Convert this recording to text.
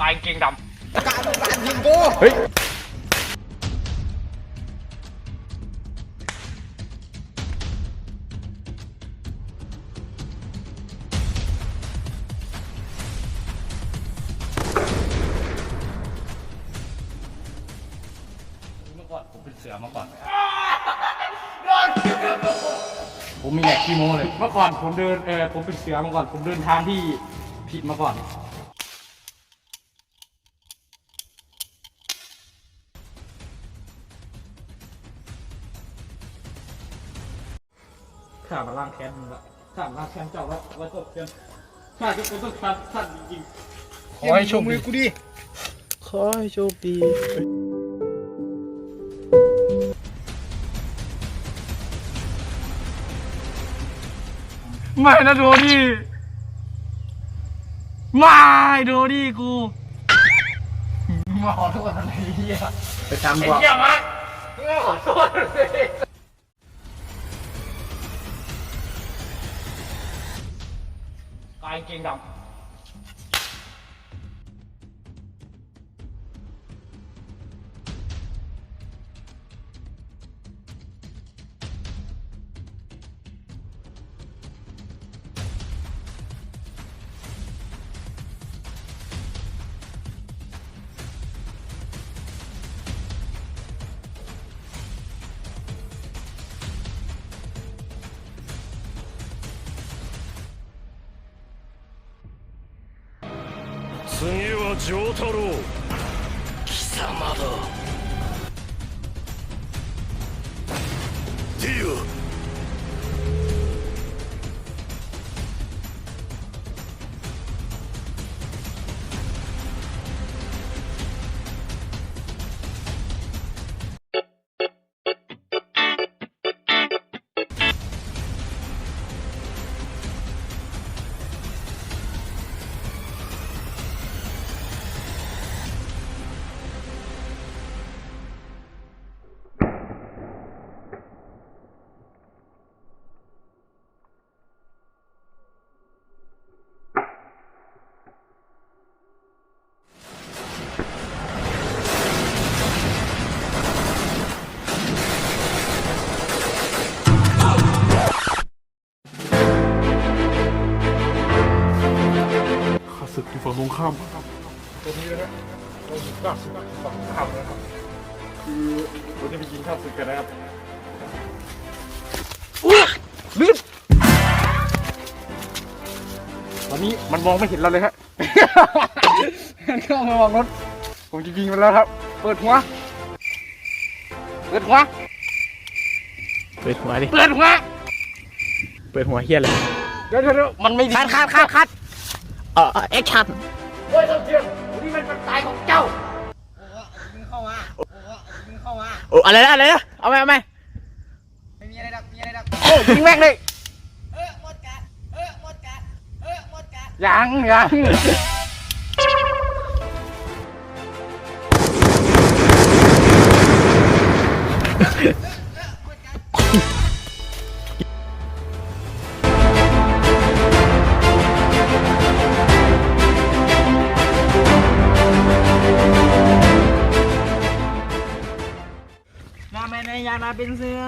กายกางเกงดการการยิงกูเฮ้ยำเมื่อก่อนผมเป็นเสือมาก่อนผมมีแหลกขี้โม้เลย เมื่อก่อนผมเดินเออผมเป็นเสือมาก่อน ผมเดินทางที่ผิดมาก่อน ข้ามาล้างแค้นมึงละข้ามาล้างแค้นเจ้าแล้วไว้ตบเตียนข้าจะเป็นต้องการท่านจริงๆขอให้โชคมืดีอกูดิขอให้โชคดีไม่นะโดดี้ไม่โดดี้กูมาขอโทษอะไรเฮียไปทำบอกเยี่ยมมากขอโทษเลย กาย 丈太郎。 ข้าศึกที่ฝั่งตรงข้าม ตัวนี้นะครับเราอยู่ข้าศึกที่ฝั่งตรงข้ามนะครับ คือเราจะไปยิงข้าศึกกันนะครับลื่นตอนนี้มันมองไม่เห็นเราเลยครับมันเข้ามามองรถ ผมจะยิงมันแล้วครับ เปิดหัว เปิดหัว เปิดหัวดิ เปิดหัว เปิดหัวเฮียเลยเดี๋ยวเดี๋ยวเดี๋ยวมันไม่ดีคัดคัดคัดคัด เออแอคชั่นโอ้ยเจ้าเทียนนี่มันเป็นตายของเจ้ามึงเข้ามามึงเข้ามาโอ้อะไรนะอะไรนะเอาไหมเอาไหมไม่มีอะไรดักมีอะไรดักโอ้ยิงแม่งเลยเออหมดกัดเออหมดกัดเออหมดกัดยังยัง นาเป็นเสือ